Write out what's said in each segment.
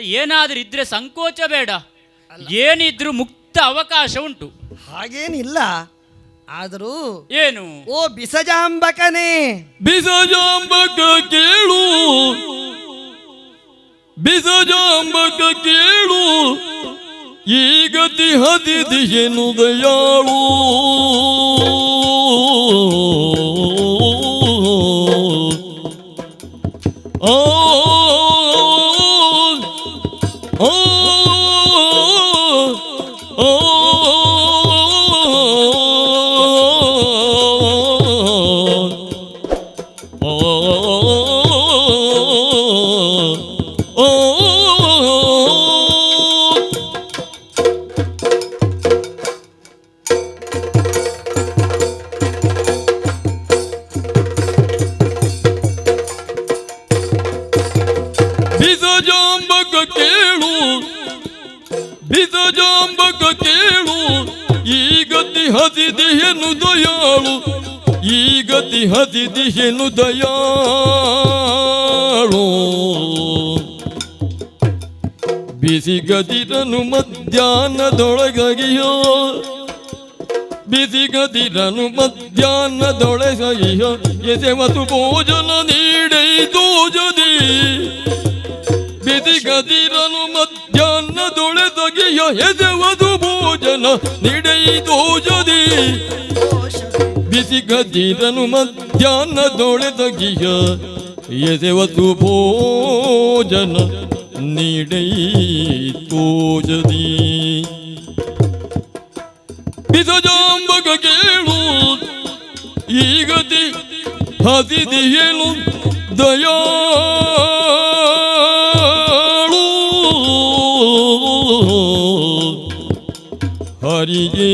ಏನಾದ್ರೂ ಇದ್ರೆ ಸಂಕೋಚ ಬೇಡ. ಏನಿದ್ರು ಮುಕ್ತ ಅವಕಾಶ ಉಂಟು. ಹಾಗೇನಿಲ್ಲ. ಆದರೂ ಏನು? ಓ ಬಿಸಜಾಂಬಕನೇ. ಬಿಸಜಾಂಬಕ ಕೇಳು. ಬಿಸಜಾಂಬಕ ಕೇಳು. ಈಗ ಹದಿದಿಯನು ದಯಾಳು. गति हति दिशेनु दयालो बिसी गति रनु मध्यान दौड़ गई हो गति रनु मध्यान दौड़ गई ये सेवा तू भोजन नीड़े तू जदी बिसी गति रनु मध्यान दौड़ गई ये सेवा तू भोजन नीड़े तू जदी ಗದಿರನು ಮಧ್ಯಾಹ್ನದೊಳೆದಗಿಯ ಎದೆವತು ಭೋಜನ ನೀಡೈ ತೋಜದಿ ಬಿಸಜಾಂಬಕ ಕೇಳು ಈ ಗತಿ ಹಸಿದಿಯೇನು ದಯಾಳು. ಹರಿಗೆ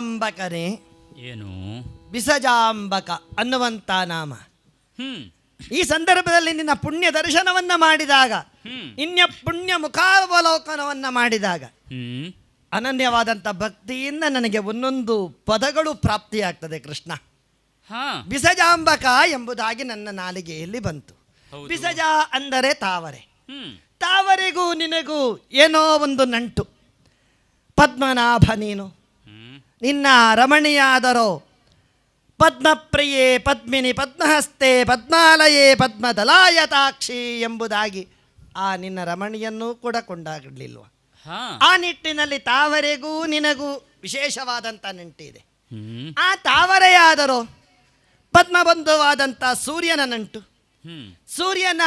ಬಿಸಜಾಂಬಕನೇ. ಏನು? ಬಿಸಜಾಂಬಕ ಅನ್ನುವಂಥ ನಾಮ. ಹ್ಮ್. ಈ ಸಂದರ್ಭದಲ್ಲಿ ನಿನ್ನ ಪುಣ್ಯ ದರ್ಶನವನ್ನ ಮಾಡಿದಾಗ ಇನ್ಯ ಪುಣ್ಯ ಮುಖಾವಲೋಕನವನ್ನ ಮಾಡಿದಾಗ ಹ್ಮ್. ಅನನ್ಯವಾದಂಥ ಭಕ್ತಿಯಿಂದ ನನಗೆ ಒಂದೊಂದು ಪದಗಳು ಪ್ರಾಪ್ತಿಯಾಗ್ತದೆ ಕೃಷ್ಣ. ಬಿಸಜಾಂಬಕ ಎಂಬುದಾಗಿ ನನ್ನ ನಾಲಿಗೆಯಲ್ಲಿ ಬಂತು. ಬಿಸಜ ಅಂದರೆ ತಾವರೆ. ತಾವರೆಗೂ ನಿನಗೂ ಏನೋ ಒಂದು ನಂಟು. ಪದ್ಮನಾಭ ನೀನು. ನಿನ್ನ ರಮಣಿಯಾದರೋ. ಪದ್ಮಪ್ರಿಯೇ ಪದ್ಮಿನಿ ಪದ್ಮಹಸ್ತೆ ಪದ್ಮಾಲಯೇ ಪದ್ಮದಲಾಯತಾಕ್ಷಿ ಎಂಬುದಾಗಿ ಆ ನಿನ್ನ ರಮಣಿಯನ್ನು ಕೂಡ ಕೊಂಡಾಗಲಿಲ್ವ ಆ ನಿಟ್ಟಿನಲ್ಲಿ ತಾವರೆಗೂ ನಿನಗೂ ವಿಶೇಷವಾದಂಥ ನಂಟಿದೆ. ಆ ತಾವರೆಯಾದರೂ ಪದ್ಮಬಂಧುವಾದಂಥ ಸೂರ್ಯನ ನಂಟು. ಸೂರ್ಯನ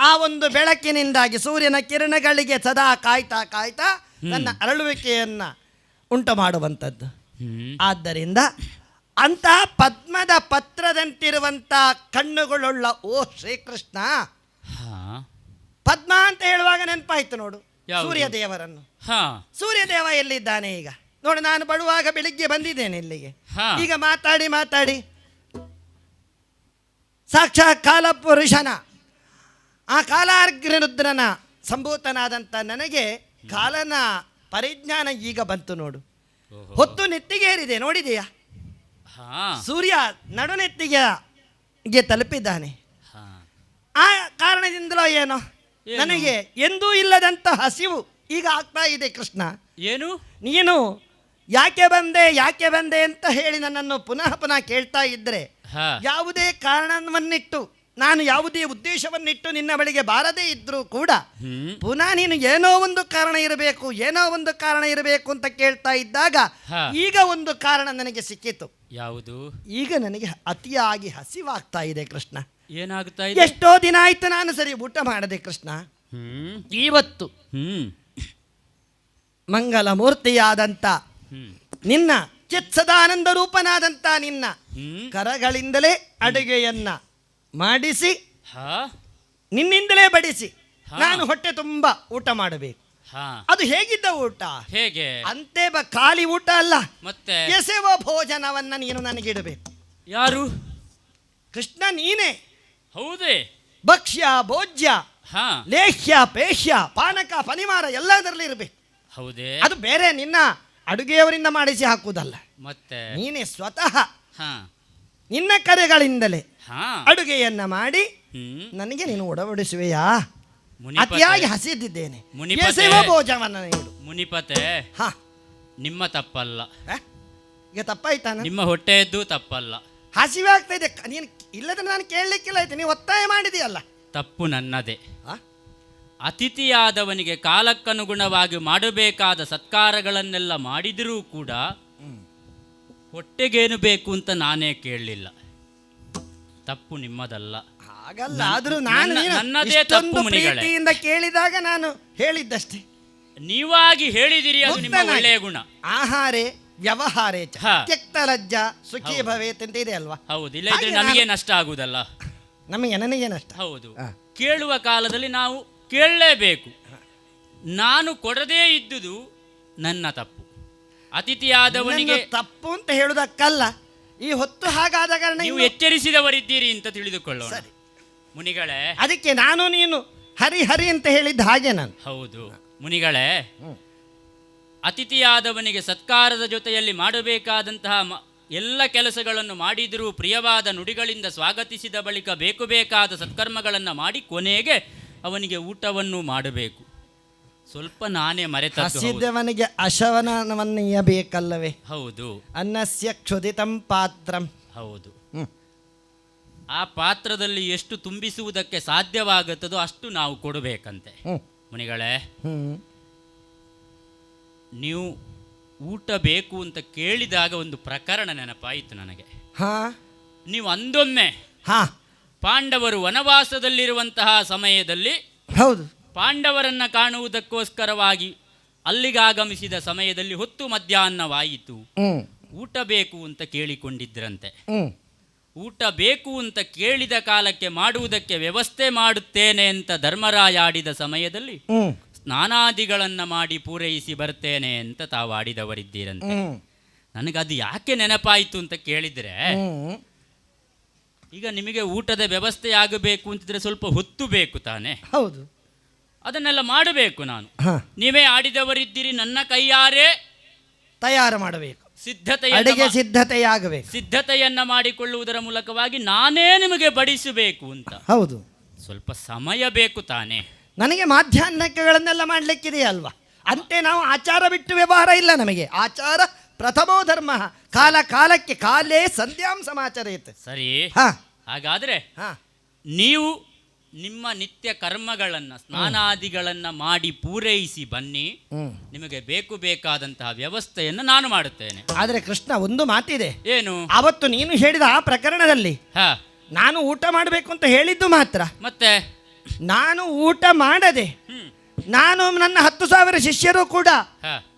ಆ ಒಂದು ಬೆಳಕಿನಿಂದಾಗಿ ಸೂರ್ಯನ ಕಿರಣಗಳಿಗೆ ಸದಾ ಕಾಯ್ತಾ ಕಾಯ್ತಾ ನನ್ನ ಅರಳುವಿಕೆಯನ್ನು ಉಂಟು ಮಾಡುವಂಥದ್ದು ಆದ್ದರಿಂದ ಅಂತ ಪದ್ಮದ ಪತ್ರದಂತಿರುವಂಥ ಕಣ್ಣುಗಳುಳ್ಳ ಓ ಶ್ರೀಕೃಷ್ಣ! ಪದ್ಮ ಅಂತ ಹೇಳುವಾಗ ನೆನಪಾಯ್ತು ನೋಡು ಸೂರ್ಯದೇವರನ್ನು. ಸೂರ್ಯ ದೇವರನ್ನು ಹಾ. ಸೂರ್ಯದೇವ ಎಲ್ಲಿದ್ದಾನೆ ಈಗ? ನೋಡು ನಾನು ಬರುವಾಗ ಬೆಳಿಗ್ಗೆ ಬಂದಿದ್ದೇನೆ ಇಲ್ಲಿಗೆ. ಈಗ ಮಾತಾಡಿ ಮಾತಾಡಿ. ಸಾಕ್ಷಾತ್ ಕಾಲಪುರುಷನ ಆ ಕಾಲಾರ್ಗ್ರರುದ್ರನ ಸಂಭೂತನಾದಂಥ ನನಗೆ ಕಾಲನ ಪರಿಜ್ಞಾನ ಈಗ ಬಂತು ನೋಡು. ಹೊತ್ತು ನೆತ್ತಿಗೇರಿದೆ ನೋಡಿದೆಯಾ? ಸೂರ್ಯ ನಡುನೆತ್ತಿಗೆ ತಲುಪಿದ್ದಾನೆ. ಆ ಕಾರಣದಿಂದಲೋ ಏನೋ? ನನಗೆ ಎಂದೂ ಇಲ್ಲದಂತ ಹಸಿವು ಈಗ ಆಗ್ತಾ ಇದೆ ಕೃಷ್ಣ. ಏನು? ನೀನು ಯಾಕೆ ಬಂದೆ ಯಾಕೆ ಬಂದೆ ಅಂತ ಹೇಳಿ ನನ್ನನ್ನು ಪುನಃ ಪುನಃ ಕೇಳ್ತಾ ಇದ್ದರೆ ಹಾ. ಯಾವುದೇ ಕಾರಣವನ್ನಿಟ್ಟು ನಾನು ಯಾವುದೇ ಉದ್ದೇಶವನ್ನಿಟ್ಟು ನಿನ್ನ ಬಳಿಗೆ ಬಾರದೇ ಇದ್ರೂ ಕೂಡ ಪುನಃ ನೀನು ಏನೋ ಒಂದು ಕಾರಣ ಇರಬೇಕು ಏನೋ ಒಂದು ಕಾರಣ ಇರಬೇಕು ಅಂತ ಕೇಳ್ತಾ ಇದ್ದಾಗ ಈಗ ಒಂದು ಕಾರಣ ನನಗೆ ಸಿಕ್ಕಿತು. ಯಾವುದು? ಈಗ ನನಗೆ ಅತಿಯಾಗಿ ಹಸಿವಾಗ್ತಾ ಇದೆ ಕೃಷ್ಣ. ಏನಾಗ್ತಾ ಇದೆ? ಎಷ್ಟೋ ದಿನ ಆಯ್ತು ನಾನು ಸರಿ ಊಟ ಮಾಡದೆ ಕೃಷ್ಣ. ಇವತ್ತು ಮಂಗಲ ಮೂರ್ತಿಯಾದಂತ ನಿನ್ನ ಚಿತ್ಸದಾನಂದ ರೂಪನಾದಂಥ ನಿನ್ನ ಕರಗಳಿಂದಲೇ ಅಡುಗೆಯನ್ನ ಮಾಡಿಸಿ ಹಾ. ನಿನ್ನಿಂದಲೇ ಬಡಿಸಿ. ನಾನು ಹೊಟ್ಟೆ ತುಂಬ ಊಟ ಮಾಡಬೇಕು. ಹಾ. ಅದು ಹೇಗಿದ್ದ ಊಟ? ಹೇಗೆ? ಅಂತೆ ಬ ಖಾಲಿ ಊಟ ಅಲ್ಲ. ಮತ್ತೆ? ಎಸೆವ ಭೋಜನವನ್ನ ನೀನು ನನಗಿಡಬೇಕು ಯಾರು? ಕೃಷ್ಣ ನೀನೇ. ಹೌದೇ? ಭಕ್ಷ್ಯ ಭೋಜ್ಯ ಹಾ. ಲೇಹ್ಯ ಪೇಷ್ಯ ಪಾನಕ ಪನಿವಾರ ಎಲ್ಲದರಲ್ಲಿ ಇರಬೇಕು. ಹೌದೇ? ಅದು ಬೇರೆ ನಿನ್ನ ಅಡುಗೆಯವರಿಂದ ಮಾಡಿಸಿ ಹಾಕುವುದಲ್ಲ. ಮತ್ತೆ? ನೀನೇ ಸ್ವತಃ ಹಾ. ನಿನ್ನ ಕರೆಗಳಿಂದಲೇ ಅಡುಗೆಯನ್ನ ಮಾಡಿ ನನಗೆ ನೀನು ಒಡಬಡಿಸುವೆಯಾ? ಅತಿಯಾಗಿ ಹಸಿದಿದ್ದೇನೆ. ಮುನಿಪತೆ. ಎಸೆವ ಭೋಜವನ್ನ ನೀಡು ಮುನಿಪತೆ. ಹಾ. ನಿಮ್ಮ ತಪ್ಪಲ್ಲ? ಈಗ ತಪ್ಪಾಯ್ತಾನ? ನಿಮ್ಮ ಹೊಟ್ಟೆಯದ್ದು ತಪ್ಪಲ್ಲ. ಹಸಿವೆ ಆಗ್ತಾ ಇದೆ ನೀನು ಇಲ್ಲದ್ರೆ ನಾನು ಕೇಳಲಿಕ್ಕಿಲ್ಲ ಆಯ್ತು. ನೀವು ಒತ್ತಾಯ ಮಾಡಿದೆಯಲ್ಲ. ತಪ್ಪು ನನ್ನದೇ? ಅತಿಥಿಯಾದವನಿಗೆ ಕಾಲಕ್ಕನುಗುಣವಾಗಿ ಮಾಡಬೇಕಾದ ಸತ್ಕಾರಗಳನ್ನೆಲ್ಲ ಮಾಡಿದರೂ ಕೂಡ ಹೊಟ್ಟೆಗೇನು ಬೇಕು ಅಂತ ನಾನೇ ಕೇಳಲಿಲ್ಲ. ತಪ್ಪು ನಿಮ್ಮದಲ್ಲ. ಹಾಗಲ್ಲ ಆದ್ರೂ ನಾನು ನನ್ನ- ನೀನು ನನ್ನದೇ ಇಷ್ಟೊಂದು ತಪ್ಪು ಮುನಿಗಳೇ. ಪ್ರೀತಿಯಿಂದ ಕೇಳಿದಾಗ ನಾನು ಹೇಳಿದ್ದಷ್ಟೇ. ನೀವಾಗಿ ಹೇಳಿದಿರಿ ಅದು ನಿಮ್ಮ ಮುಕ್ತನಾಗಿ. ಒಳ್ಳೆಯ ಗುಣ. ಆಹಾರೇ ವ್ಯವಹಾರೇ ಚ ಹಾ. ತ್ಯಕ್ತ ಲಜ್ಜ ಸುಖಿ ಹೌದು. ಭವೇತ್ ಅಂತ ಇದೆ ಅಲ್ವಾ? ಹೌದು. ಇಲ್ಲದ್ರೆ ಹಾಗೆ ನಮಗೆ ನಷ್ಟ ಆಗುದಲ್ಲ. ನಮಗೆ ನನಗೆ ನಷ್ಟ. ಹೌದು. ಹಾ. ಕೇಳುವ ಕಾಲದಲ್ಲಿ ನಾವು ಕೇಳಲೇಬೇಕು. ನಾನು ಕೊಡದೇ ಇದ್ದುದು ನನ್ನ ತಪ್ಪು. ಅತಿಥಿಯಾದವನಿಗೆ ನನ್ನನ್ನು ತಪ್ಪು ಅಂತ ಹೇಳುದಕ್ಕಲ್ಲ. ಈ ಹೊತ್ತು ಹಾಗಾದ ಕಾರಣ ನೀವು ಇನ್ನು- ಎಚ್ಚರಿಸಿದವರಿದ್ದೀರಿ ಅಂತ ತಿಳಿದುಕೊಳ್ಳೋಣ. ಸರಿ. ಮುನಿಗಳೇ. ಅದಕ್ಕೆ ನಾನು ನೀನು ಹರಿ ಹರಿ ಅಂತ ಹೇಳಿದ್ದ ಹಾಗೆ ನಾನು. ಹೌದು. ಮುನಿಗಳೇ ಹ್ಮ್. ಅತಿಥಿಯಾದವನಿಗೆ ಸತ್ಕಾರದ ಜೊತೆಯಲ್ಲಿ ಮಾಡಬೇಕಾದಂತಹ ಮ- ಎಲ್ಲ ಕೆಲಸಗಳನ್ನು ಮಾಡಿದರೂ ಪ್ರಿಯವಾದ ನುಡಿಗಳಿಂದ ಸ್ವಾಗತಿಸಿದ ಬಳಿಕ ಬೇಕು ಬೇಕಾದ ಸತ್ಕರ್ಮಗಳನ್ನು ಮಾಡಿ ಕೊನೆಗೆ ಅವನಿಗೆ ಊಟವನ್ನು ಮಾಡಬೇಕು. ಸ್ವಲ್ಪ ನಾನೇ ಮರೆತ. ಹಸಿದವನಿಗೆ ಅಶವನವನ್ನೀಯಬೇಕಲ್ಲವೇ? ಹೌದು. ಅನ್ನಸ್ಯ ಕ್ಷುದಿತಂ ಪಾತ್ರಂ. ಹೌದು. ಆ ಪಾತ್ರದಲ್ಲಿ ಎಷ್ಟು ತುಂಬಿಸುವುದಕ್ಕೆ ಸಾಧ್ಯವಾಗುತ್ತದೋ ಅಷ್ಟು ನಾವು ಕೊಡಬೇಕಂತೆ. ಮುನಿಗಳೇ ನೀವು ಊಟ ಬೇಕು ಅಂತ ಕೇಳಿದಾಗ ಒಂದು ಪ್ರಕರಣ ನೆನಪಾಯಿತು ನನಗೆ. ಹಾ. ನೀವು ಅಂದೊಮ್ಮೆ ಹಾ. ಪಾಂಡವರು ವನವಾಸದಲ್ಲಿರುವಂತಹ ಸಮಯದಲ್ಲಿ ಹೌದು. ಪಾಂಡವರನ್ನ ಕಾಣುವುದಕ್ಕೋಸ್ಕರವಾಗಿ ಅಲ್ಲಿಗಾಗಮಿಸಿದ ಸಮಯದಲ್ಲಿ ಹೊತ್ತು ಮಧ್ಯಾಹ್ನವಾಯಿತು. ಊಟ ಬೇಕು ಅಂತ ಕೇಳಿಕೊಂಡಿದ್ರಂತೆ. ಊಟ ಬೇಕು ಅಂತ ಕೇಳಿದ ಕಾಲಕ್ಕೆ ಮಾಡುವುದಕ್ಕೆ ವ್ಯವಸ್ಥೆ ಮಾಡುತ್ತೇನೆ ಅಂತ ಧರ್ಮರಾಯ ಆಡಿದ ಸಮಯದಲ್ಲಿ ಸ್ನಾನಾದಿಗಳನ್ನ ಮಾಡಿ ಪೂರೈಸಿ ಬರ್ತೇನೆ ಅಂತ ತಾವು ಆಡಿದವರಿದ್ದೀರಂತೆ. ನನಗದು ಯಾಕೆ ನೆನಪಾಯಿತು ಅಂತ ಕೇಳಿದ್ರೆ ಈಗ ನಿಮಗೆ ಊಟದ ವ್ಯವಸ್ಥೆ ಆಗಬೇಕು ಅಂತಿದ್ರೆ ಸ್ವಲ್ಪ ಹೊತ್ತು ಬೇಕು ತಾನೆ. ಹೌದು. ಅದನ್ನೆಲ್ಲ ಮಾಡಬೇಕು ನಾನು. ನೀವೇ ಆಡಿದವರಿದ್ದೀರಿ ನನ್ನ ಕೈಯಾರೆ ತಯಾರು ಮಾಡಬೇಕು. ಸಿದ್ಧತೆ ಅಡಿಗೆ ಸಿದ್ಧತೆಯಾಗಬೇಕು. ಸಿದ್ಧತೆಯನ್ನ ಮಾಡಿಕೊಳ್ಳುವುದರ ಮೂಲಕವಾಗಿ ನಾನೇ ನಿಮಗೆ ಬಡಿಸಬೇಕು ಅಂತ. ಹೌದು. ಸ್ವಲ್ಪ ಸಮಯ ಬೇಕು ತಾನೆ. ನನಗೆ ಮಾಧ್ಯಾಹ್ನಗಳನ್ನೆಲ್ಲ ಮಾಡಲಿಕ್ಕಿದೆ ಅಲ್ವಾ ಅಂತೆ ನಾವು ಆಚಾರ ಬಿಟ್ಟು ವ್ಯವಹಾರ ಇಲ್ಲ ನಮಗೆ. ಆಚಾರ ಪ್ರಥಮೋ ಧರ್ಮ. ಕಾಲ ಕಾಲಕ್ಕೆ ಕಾಲೇ ಸಂಧ್ಯಾಂ ಇತ್ತು ಸರಿ. ಹಾ. ಹಾಗಾದ್ರೆ ಹಾ. ನೀವು ನಿಮ್ಮ ನಿತ್ಯ ಕರ್ಮಗಳನ್ನು ಸ್ನಾನಾದಿಗಳನ್ನು ಮಾಡಿ ಪೂರೈಸಿ ಬನ್ನಿ. ನಿಮಗೆ ಬೇಕು ಬೇಕಾದಂತಹ ವ್ಯವಸ್ಥೆಯನ್ನು ನಾನು ಮಾಡುತ್ತೇನೆ. ಆದರೆ ಕೃಷ್ಣ ಒಂದು ಮಾತಿದೆ. ಏನು? ಅವತ್ತು ನೀನು ಹೇಳಿದ ಆ ಪ್ರಕರಣದಲ್ಲಿ ಹಾ. ನಾನು ಊಟ ಮಾಡಬೇಕು ಅಂತ ಹೇಳಿದ್ದು ಮಾತ್ರ. ಮತ್ತೆ? ನಾನು ಊಟ ಮಾಡದೆ ನಾನು ನನ್ನ ಹತ್ತು ಸಾವಿರ ಶಿಷ್ಯರು ಕೂಡ ಹಾ.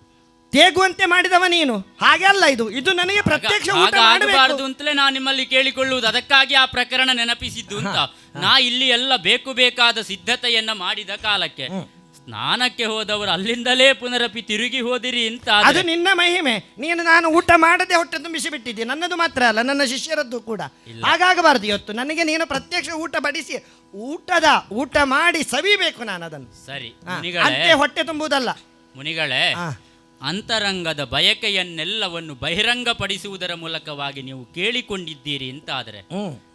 ತೇಗುವಂತೆ ಮಾಡಿದವ ನೀನು. ಹಾಗೆ ಅಲ್ಲ ಇದು. ಇದು ನನಗೆ ಪ್ರತ್ಯಕ್ಷ ಊಟ ಆಗಬಾರದು ಅಂತಲೇ ನಾನು ನಿಮ್ಮಲ್ಲಿ ಕೇಳಿಕೊಳ್ಳುವುದು. ಅದಕ್ಕಾಗಿ ಆ ಪ್ರಕರಣ ನೆನಪಿಸಿದ್ದು ಅಂತ. ನಾ ಇಲ್ಲಿ ಎಲ್ಲ ಬೇಕು ಬೇಕಾದ ಸಿದ್ಧತೆಯನ್ನ ಮಾಡಿದ ಕಾಲಕ್ಕೆ ಸ್ನಾನಕ್ಕೆ ಹೋದವರು ಅಲ್ಲಿಂದಲೇ ಪುನರಪಿ ತಿರುಗಿ ಹೋದಿರಿ ಅಂತ ಅದು ನಿನ್ನ ಮಹಿಮೆ. ನೀನು ನಾನು ಊಟ ಮಾಡದೆ ಹೊಟ್ಟೆ ತುಂಬಿಸಿ ಬಿಟ್ಟಿದ್ದೆ ನನ್ನದು ಮಾತ್ರ ಅಲ್ಲ ನನ್ನ ಶಿಷ್ಯರದ್ದು ಕೂಡ. ಹಾಗಾಗಬಾರದು ಇವತ್ತು. ನನಗೆ ನೀನು ಪ್ರತ್ಯಕ್ಷ ಊಟ ಬಡಿಸಿ ಊಟದ ಊಟ ಮಾಡಿ ಸವಿಬೇಕು ನಾನು ಅದನ್ನು. ಸರಿ ಹಾ, ಮುನಿಗಳೇ. ಅಂತೆ ಹೊಟ್ಟೆ ತುಂಬುದಲ್ಲ ಮುನಿಗಳೇ ಹಾ. ಅಂತರಂಗದ ಬಯಕೆಯನ್ನೆಲ್ಲವನ್ನು ಬಹಿರಂಗಪಡಿಸುವುದರ ಮೂಲಕವಾಗಿ ನೀವು ಕೇಳಿಕೊಂಡಿದ್ದೀರಿ ಅಂತಾದರೆ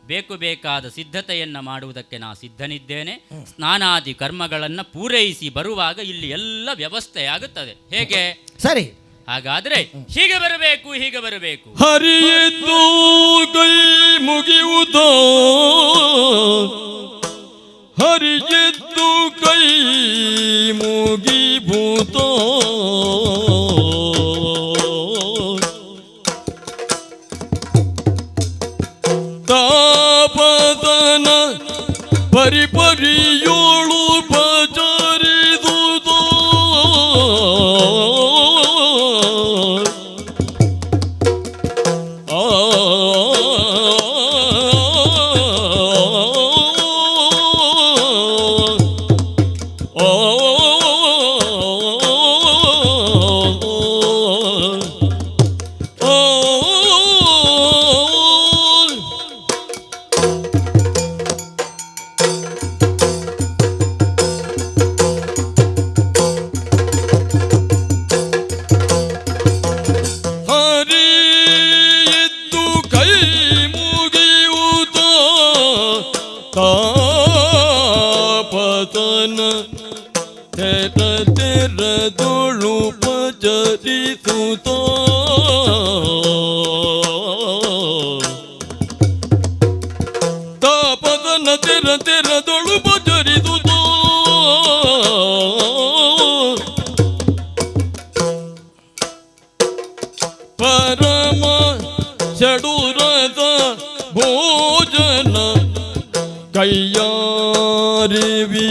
ಬೇಕು ಬೇಕಾದ ಸಿದ್ಧತೆಯನ್ನ ಮಾಡುವುದಕ್ಕೆ ನಾ ಸಿದ್ಧನಿದ್ದೇನೆ. ಸ್ನಾನಾದಿ ಕರ್ಮಗಳನ್ನು ಪೂರೈಸಿ ಬರುವಾಗ ಇಲ್ಲಿ ಎಲ್ಲ ವ್ಯವಸ್ಥೆಯಾಗುತ್ತದೆ ಹೇಗೆ? ಸರಿ. ಹಾಗಾದ್ರೆ ಹೀಗೆ ಬರಬೇಕು ಹೀಗೆ ಬರಬೇಕು. ಹರಿಯದು ಕೈ ಮುಗಿಯುವುದು? ಹರಿಯದ್ದು ಕೈ ಮುಗಿಬೂತ ತಾಪದನ ಪರಿ ಕೈಯಾರಿ ವಿರಚಿಸಿದ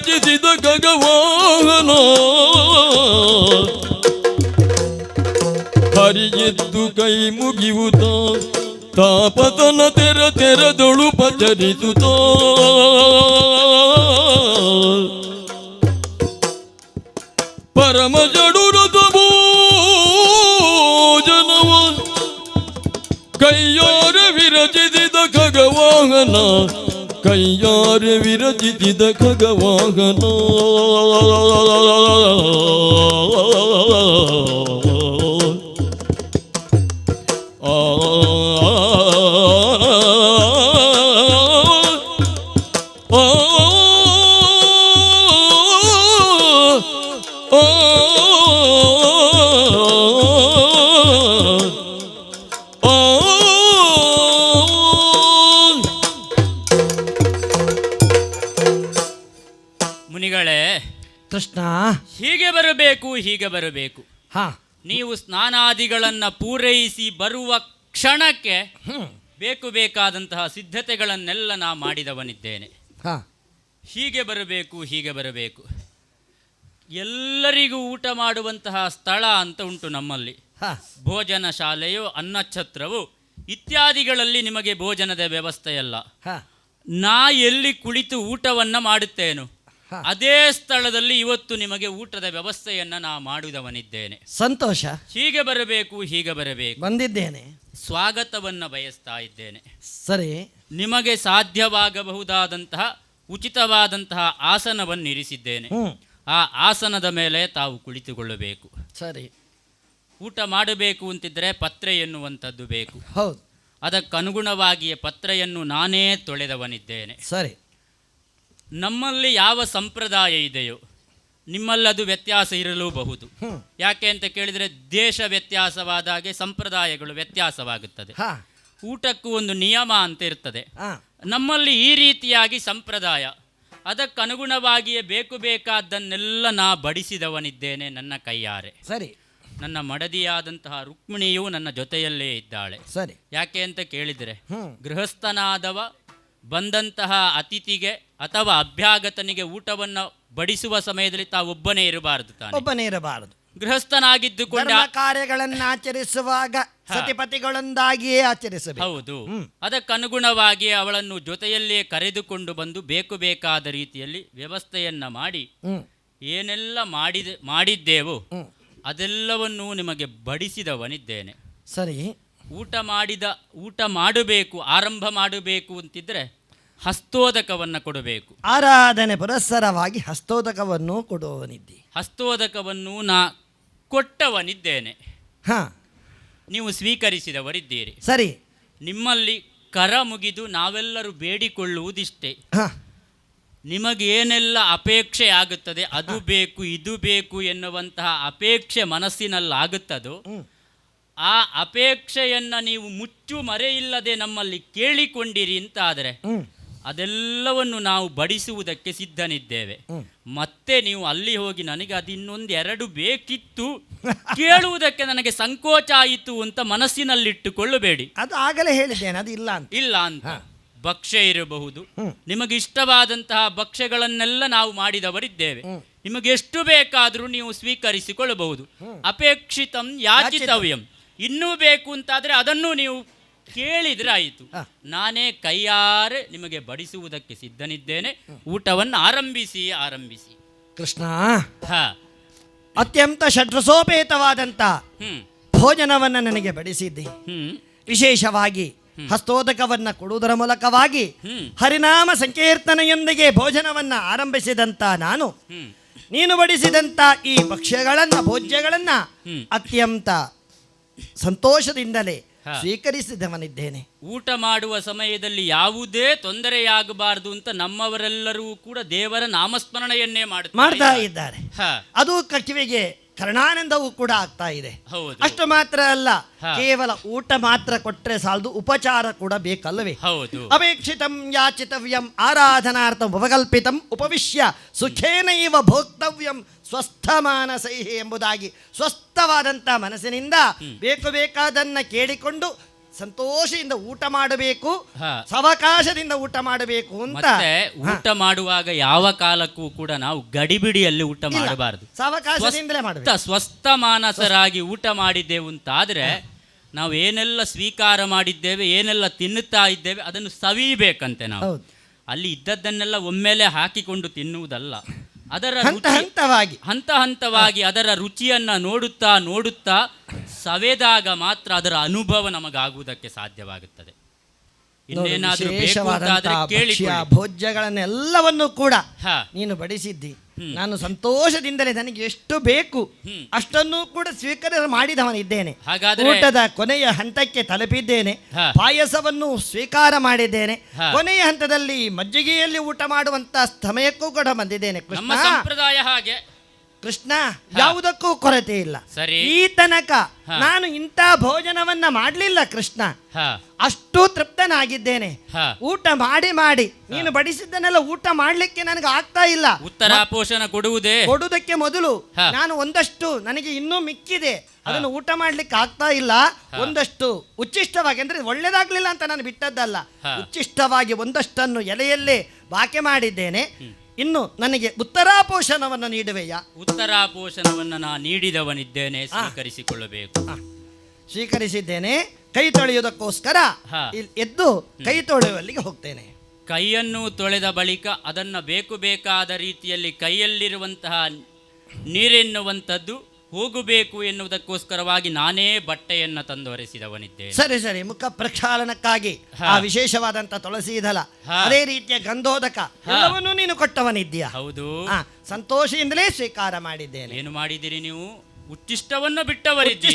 ಕೈಯಾರೆ ಗಗವಾಹನ. ಹರಿಯೆದ್ದು ಕೈ ಮುಗಿಯುತ್ತ, ತಾಪತನ ತೆರ ತೆರದೊಳು ಪಚರಿಸುತ್ತ. ಪರಮ ಜಡುರದ ಭೋಜನವ ಕೈಯೋರ ವಿರಚಿಸಿದ ಖಗವಾಹನ ಕೈಯಾರ ವಿರಚಿಸಿದ ಖಗವಾಹನ ಹೀಗೆ ಬರಬೇಕು. ಹಾ. ನೀವು ಸ್ನಾನಾದಿಗಳನ್ನು ಪೂರೈಸಿ ಬರುವ ಕ್ಷಣಕ್ಕೆ ಬೇಕು ಬೇಕಾದಂತಹ ಸಿದ್ಧತೆಗಳನ್ನೆಲ್ಲ ನಾ ಮಾಡಿದವನಿದ್ದೇನೆ. ಹಾ. ಹೀಗೆ ಬರಬೇಕು ಹೀಗೆ ಬರಬೇಕು. ಎಲ್ಲರಿಗೂ ಊಟ ಮಾಡುವಂತಹ ಸ್ಥಳ ಅಂತ ಉಂಟು ನಮ್ಮಲ್ಲಿ. ಹ. ಭೋಜನ ಶಾಲೆಯು ಅನ್ನಛತ್ರವು ಇತ್ಯಾದಿಗಳಲ್ಲಿ ನಿಮಗೆ ಭೋಜನದ ವ್ಯವಸ್ಥೆಯಲ್ಲ. ಹಾ. ನಾ ಎಲ್ಲಿ ಕುಳಿತು ಊಟವನ್ನ ಮಾಡುತ್ತೇನು. ಅದೇ ಸ್ಥಳದಲ್ಲಿ ಇವತ್ತು ನಿಮಗೆ ಊಟದ ವ್ಯವಸ್ಥೆಯನ್ನ ನಾ ಮಾಡಿದವನಿದ್ದೇನೆ. ಸಂತೋಷ. ಹೀಗೆ ಬರಬೇಕು ಹೀಗೆ ಬರಬೇಕು. ಬಂದಿದ್ದೇನೆ. ಸ್ವಾಗತವನ್ನ ಬಯಸ್ತಾ ಇದ್ದೇನೆ. ಸರಿ. ನಿಮಗೆ ಸಾಧ್ಯವಾಗಬಹುದಾದಂತಹ ಉಚಿತವಾದಂತಹ ಆಸನವನ್ನು ಇರಿಸಿದ್ದೇನೆ ಹ್ಮ್. ಆ ಆಸನದ ಮೇಲೆ ತಾವು ಕುಳಿತುಕೊಳ್ಳಬೇಕು. ಸರಿ. ಊಟ ಮಾಡಬೇಕು ಅಂತಿದ್ರೆ ಪತ್ರೆ ಎನ್ನುವಂಥದ್ದು ಬೇಕು. ಹೌದು. ಅದಕ್ಕನುಗುಣವಾಗಿಯೇ ಪತ್ರೆಯನ್ನು ನಾನೇ ತೊಳೆದವನಿದ್ದೇನೆ. ಸರಿ. ನಮ್ಮಲ್ಲಿ ಯಾವ ಸಂಪ್ರದಾಯ ಇದೆಯೋ ನಿಮ್ಮಲ್ಲಿ ಅದು ವ್ಯತ್ಯಾಸ ಇರಲೂಬಹುದು. ಯಾಕೆ ಅಂತ ಕೇಳಿದರೆ ದೇಶ ವ್ಯತ್ಯಾಸವಾದ ಹಾಗೆ ಸಂಪ್ರದಾಯಗಳು ವ್ಯತ್ಯಾಸವಾಗುತ್ತದೆ. ಊಟಕ್ಕೂ ಒಂದು ನಿಯಮ ಅಂತ ಇರ್ತದೆ. ನಮ್ಮಲ್ಲಿ ಈ ರೀತಿಯಾಗಿ ಸಂಪ್ರದಾಯ ಅದಕ್ಕನುಗುಣವಾಗಿಯೇ ಬೇಕು ಬೇಕಾದ್ದನ್ನೆಲ್ಲ ನಾ ಬಡಿಸಿದವನಿದ್ದೇನೆ ನನ್ನ ಕೈಯಾರೆ. ಸರಿ. ನನ್ನ ಮಡದಿಯಾದಂತಹ ರುಕ್ಮಿಣಿಯು ನನ್ನ ಜೊತೆಯಲ್ಲೇ ಇದ್ದಾಳೆ. ಸರಿ. ಯಾಕೆ ಅಂತ ಕೇಳಿದರೆ ಗೃಹಸ್ಥನಾದವ ಬಂದಂತಹ ಅತಿಥಿಗೆ ಅಥವಾ ಅಭ್ಯಾಗತನಿಗೆ ಊಟವನ್ನು ಬಡಿಸುವ ಸಮಯದಲ್ಲಿ ತಾವೊಬ್ಬನೇ ಇರಬಾರದು ತಾನೆ? ಒಬ್ಬನೇ ಇರಬಾರದು. ಗೃಹಸ್ಥನಾಗಿದ್ದುಕೊಂಡ ಕಾರ್ಯಗಳನ್ನು ಆಚರಿಸುವಾಗ ಸತಿಪತಿಗಳೊಂದಾಗಿಯೇ ಆಚರಿಸಬೇಕು. ಹೌದು. ಅದಕ್ಕನುಗುಣವಾಗಿ ಅವಳನ್ನು ಜೊತೆಯಲ್ಲಿಯೇ ಕರೆದುಕೊಂಡು ಬಂದು ಬೇಕು ಬೇಕಾದ ರೀತಿಯಲ್ಲಿ ವ್ಯವಸ್ಥೆಯನ್ನ ಮಾಡಿ ಏನೆಲ್ಲ ಮಾಡಿದೆ ಮಾಡಿದ್ದೇವೋ ಅದೆಲ್ಲವನ್ನೂ ನಿಮಗೆ ಬಡಿಸಿದವನಿದ್ದೇನೆ. ಸರಿ. ಊಟ ಮಾಡಿದ ಊಟ ಮಾಡಬೇಕು ಆರಂಭ ಮಾಡಬೇಕು ಅಂತಿದ್ರೆ ಹಸ್ತೋದಕವನ್ನು ಕೊಡಬೇಕು. ಆರಾಧನೆ ಪುರಸ್ಸರವಾಗಿ ಹಸ್ತೋದಕವನ್ನು ಕೊಡುವವನಿದ್ದಿ. ಹಸ್ತೋದಕವನ್ನು ನಾ ಕೊಟ್ಟವನಿದ್ದೇನೆ. ಹಾ. ನೀವು ಸ್ವೀಕರಿಸಿದವರಿದ್ದೀರಿ. ಸರಿ. ನಿಮ್ಮಲ್ಲಿ ಕರ ಮುಗಿದು ನಾವೆಲ್ಲರೂ ಬೇಡಿಕೊಳ್ಳುವುದಿಷ್ಟೇ. ನಿಮಗೆ ನಿಮಗೇನೆಲ್ಲ ಅಪೇಕ್ಷೆ ಆಗುತ್ತದೆ? ಅದು ಬೇಕು ಇದು ಬೇಕು ಎನ್ನುವಂತಹ ಅಪೇಕ್ಷೆ ಮನಸ್ಸಿನಲ್ಲಾಗುತ್ತದೋ? ಆ ಅಪೇಕ್ಷೆಯನ್ನ ನೀವು ಮುಚ್ಚು ಮರೆಯಿಲ್ಲದೆ ನಮ್ಮಲ್ಲಿ ಕೇಳಿಕೊಂಡಿರಿ ಅಂತಾದರೆ ಅದೆಲ್ಲವನ್ನು ನಾವು ಬಡಿಸುವುದಕ್ಕೆ ಸಿದ್ಧನಿದ್ದೇವೆ. ಮತ್ತೆ ನೀವು ಅಲ್ಲಿ ಹೋಗಿ ನನಗೆ ಅದಿನ್ನೊಂದು ಎರಡು ಬೇಕಿತ್ತು. ಕೇಳುವುದಕ್ಕೆ ನನಗೆ ಸಂಕೋಚ ಆಯಿತು ಅಂತ ಮನಸ್ಸಿನಲ್ಲಿಟ್ಟುಕೊಳ್ಳಬೇಡಿ. ಅದು ಆಗಲೇ ಹೇಳಿದ್ದೇನೆ ಅದು ಇಲ್ಲ ಅಂತ. ಇಲ್ಲ ಅಂತ. ಭಕ್ಷ್ಯ ಇರಬಹುದು. ನಿಮಗೆ ಇಷ್ಟವಾದಂತಹ ಭಕ್ಷ್ಯಗಳನ್ನೆಲ್ಲ ನಾವು ಮಾಡಿದವರಿದ್ದೇವೆ. ನಿಮಗೆ ಎಷ್ಟು ಬೇಕಾದರೂ ನೀವು ಸ್ವೀಕರಿಸಿಕೊಳ್ಳಬಹುದು. ಅಪೇಕ್ಷಿತಂ ಯಾಚಿತವ್ಯಂ. ಇನ್ನೂ ಬೇಕು ಅಂತಾದ್ರೆ ಅದನ್ನು ನೀವು ಕೇಳಿದ್ರೆ ಆಯಿತು ನಾನೇ ಕೈಯಾರೆ ನಿಮಗೆ ಬಡಿಸುವುದಕ್ಕೆ ಸಿದ್ಧನಿದ್ದೇನೆ. ಊಟವನ್ನು ಆರಂಭಿಸಿ ಆರಂಭಿಸಿ. ಕೃಷ್ಣ ಹ. ಅತ್ಯಂತ ಷಡ್ರಸೋಪೇತವಾದಂಥ ಭೋಜನವನ್ನ ನನಗೆ ಬಡಿಸಿದ್ದೆ. ವಿಶೇಷವಾಗಿ ಹಸ್ತೋದಕವನ್ನ ಕೊಡುವುದರ ಮೂಲಕವಾಗಿ. ಹರಿನಾಮ ಸಂಕೀರ್ತನೆಯೊಂದಿಗೆ ಭೋಜನವನ್ನ ಆರಂಭಿಸಿದಂತ ನಾನು. ನೀನು ಬಡಿಸಿದಂತ ಈ ಭಕ್ಷ್ಯಗಳನ್ನ ಭೋಜ್ಯಗಳನ್ನ ಅತ್ಯಂತ ಸಂತೋಷದಿಂದಲೇ ಸ್ವೀಕರಿಸಿದವನಿದ್ದೇನೆ. ಊಟ ಮಾಡುವ ಸಮಯದಲ್ಲಿ ಯಾವುದೇ ತೊಂದರೆಯಾಗಬಾರದು ಅಂತ ನಮ್ಮವರೆಲ್ಲರೂ ಕೂಡ ದೇವರ ನಾಮಸ್ಮರಣೆಯನ್ನೇ ಮಾಡ್ತಾ ಇದ್ದಾರೆ. ಹ. ಅದು ಕಿವಿಗೆ ಕರ್ಣಾನಂದವೂ ಕೂಡ ಆಗ್ತಾ ಇದೆ. ಅಷ್ಟು ಮಾತ್ರ ಅಲ್ಲ ಕೇವಲ ಊಟ ಮಾತ್ರ ಕೊಟ್ಟರೆ ಸಾಲದು ಉಪಚಾರ ಕೂಡ ಬೇಕಲ್ಲವೇ? ಹೌದು. ಅಪೇಕ್ಷಿತಂ ಯಾಚಿತವ್ಯಂ ಆರಾಧನಾರ್ಥಂ ಉಪಕಲ್ಪಿತಂ ಉಪವಿಶ್ಯ ಸುಖೇನೈವ ಭೋಕ್ತವ್ಯಂ ಸ್ವಸ್ಥ ಮಾನಸೈಹಿ ಎಂಬುದಾಗಿ ಸ್ವಸ್ಥವಾದಂತಹ ಮನಸ್ಸಿನಿಂದ ಬೇಕು ಬೇಕಾದನ್ನ ಕೇಳಿಕೊಂಡು ಸಂತೋಷದಿಂದ ಊಟ ಮಾಡಬೇಕು ಹಾ. ಸಾವಕಾಶದಿಂದ ಊಟ ಮಾಡಬೇಕು ಅಂತ. ಮತ್ತೆ ಊಟ ಮಾಡುವಾಗ ಯಾವ ಕಾಲಕ್ಕೂ ಕೂಡ ನಾವು ಗಡಿಬಿಡಿಯಲ್ಲಿ ಊಟ ಇಲ್ಲ. ಮಾಡಬಾರದು. ಸವಕಾಶದಿಂದಲೇ ಮಾಡಬೇಕು ಸ್ವಸ್ಥ ಸ್ವಸ್ಥ ಮಾನಸರಾಗಿ ಊಟ ಮಾಡಿದ್ದೆವು ಅಂತಾದ್ರೆ ನಾವು ಏನೆಲ್ಲ ಸ್ವೀಕಾರ ಮಾಡಿದ್ದೇವೆ ಏನೆಲ್ಲ ತಿನ್ನುತ್ತಾ ಇದ್ದೇವೆ ಅದನ್ನು ಸವಿಬೇಕಂತೆ ನಾವು. ಹೌದು. ಅಲ್ಲಿ ಇದ್ದದ್ದನ್ನೆಲ್ಲ ಒಮ್ಮೆಲೆ ಹಾಕಿಕೊಂಡು ತಿನ್ನುವುದಲ್ಲ. ಅದರ ಹಂತ ಹಂತವಾಗಿ. ಹಂತ ಹಂತವಾಗಿ ಅದರ ರುಚಿಯನ್ನ ನೋಡುತ್ತಾ ನೋಡುತ್ತಾ ಸವೆದಾಗ ಮಾತ್ರ ಅದರ ಅನುಭವ ನಮಗಾಗುವುದಕ್ಕೆ ಸಾಧ್ಯವಾಗುತ್ತದೆ ನೋಡು, ಇನ್ನೇನಾದ್ರೂ ಬೇಕು ವಿಶೇಷವಾದಂತಹ ಅಂತಾದ್ರೆ ಭಕ್ಷ್ಯ ಭೋಜ್ಯಗಳನ್ನೆಲ್ಲವನ್ನು ಕೂಡ ನೀನು ಬಡಿಸಿದ್ದಿ. ನಾನು ಸಂತೋಷದಿಂದಲೇ ನನಗೆ ಎಷ್ಟು ಬೇಕು. ಅಷ್ಟನ್ನು ಕೂಡ ಸ್ವೀಕಾರ ಮಾಡಿದವನಿದ್ದೇನೆ. ಹಾಗಾದ್ರೆ ಊಟದ ಕೊನೆಯ ಹಂತಕ್ಕೆ ತಲುಪಿದ್ದೇನೆ. ಪಾಯಸವನ್ನು ಸ್ವೀಕಾರ ಮಾಡಿದ್ದೇನೆ. ಕೊನೆಯ ಹಂತದಲ್ಲಿ ಮಜ್ಜಿಗೆಯಲ್ಲಿ ಊಟ ಮಾಡುವಂತ ಸಮಯಕ್ಕೂ ಕೂಡ ಬಂದಿದ್ದೇನೆ ಕೃಷ್ಣ. ಸಂಪ್ರದಾಯ ಹಾಗೆ. ಕೃಷ್ಣ ಯಾವುದಕ್ಕೂ ಕೊರತೆ ಇಲ್ಲ. ಸರಿ. ಈ ತನಕ ನಾನು ಇಂಥ ಭೋಜನವನ್ನ ಮಾಡಲಿಲ್ಲ ಕೃಷ್ಣ. ಅಷ್ಟು ತೃಪ್ತನಾಗಿದ್ದೇನೆ. ಊಟ ಮಾಡಿ ಮಾಡಿ. ನೀನು ಬಡಿಸಿದ್ದನ್ನೆಲ್ಲ ಊಟ ಮಾಡ್ಲಿಕ್ಕೆ ನನಗೆ ಆಗ್ತಾ ಇಲ್ಲ. ಉತ್ತರ ಪೋಷಣ ಕೊಡುವುದೇ? ಕೊಡುವುದಕ್ಕೆ ಮೊದಲು ನಾನು ಒಂದಷ್ಟು ನನಗೆ ಇನ್ನೂ ಮಿಕ್ಕಿದೆ. ಅದನ್ನು ಊಟ ಮಾಡ್ಲಿಕ್ಕೆ ಆಗ್ತಾ ಇಲ್ಲ. ಒಂದಷ್ಟು ಉಚ್ಚಿಷ್ಟವಾಗಿ ಅಂದ್ರೆ ಒಳ್ಳೇದಾಗ್ಲಿಲ್ಲ ಅಂತ ನಾನು ಬಿಟ್ಟದ್ದಲ್ಲ. ಉಚ್ಚಿಷ್ಟವಾಗಿ ಒಂದಷ್ಟನ್ನು ಎಲೆಯಲ್ಲೇ ಬಾಕೆ ಮಾಡಿದ್ದೇನೆ. ಇನ್ನು ನನಗೆ ಉತ್ತರಾಪೋಷಣವನ್ನು ನೀಡುವೆಯಾ? ಉತ್ತರಾಪೋಷಣವನ್ನು ನಾನು ನಾ ನೀಡಿದವನಿದ್ದೇನೆ ಸ್ವೀಕರಿಸಿಕೊಳ್ಳಬೇಕು. ಸ್ವೀಕರಿಸಿದ್ದೇನೆ ಕೈ ತೊಳೆಯುವುದಕ್ಕೋಸ್ಕರ ಹಾ. ಎದ್ದು ಕೈ ತೊಳೆಯುವಲ್ಲಿಗೆ ಹೋಗ್ತೇನೆ. ಕೈಯನ್ನು ತೊಳೆದ ಬಳಿಕ ಅದನ್ನು ಬೇಕು ಬೇಕಾದ ರೀತಿಯಲ್ಲಿ ಕೈಯಲ್ಲಿರುವಂತಹ ನೀರೆನ್ನುವಂಥದ್ದು ಹೋಗಬೇಕು ಎನ್ನುವುದಕ್ಕೋಸ್ಕರವಾಗಿ ನಾನೇ ಬಟ್ಟೆಯನ್ನು ತಂದೊರೆಸಿದವನಿದ್ದೆ ಸರಿ ಸರಿ. ಮುಖ ಪ್ರಕ್ಷಾಳನಕ್ಕಾಗಿ ಆ ವಿಶೇಷವಾದಂತ ತುಳಸಿ ದಲ ಅದೇ ರೀತಿಯ ಗಂಧೋದಕ. ಎಲ್ಲವನ್ನೂ ನೀನು ಕೊಟ್ಟವನಿದ್ದೀಯ. ಹೌದು. ಆ, ಸಂತೋಷದಿಂದಲೇ ಸ್ವೀಕಾರ ಮಾಡಿದ್ದೇನೆ. ಏನು ಮಾಡಿದಿರಿ ನೀವು? ಉಚ್ಚಿಷ್ಟವನ್ನು ಬಿಟ್ಟವರಿದ್ದೀರಿ.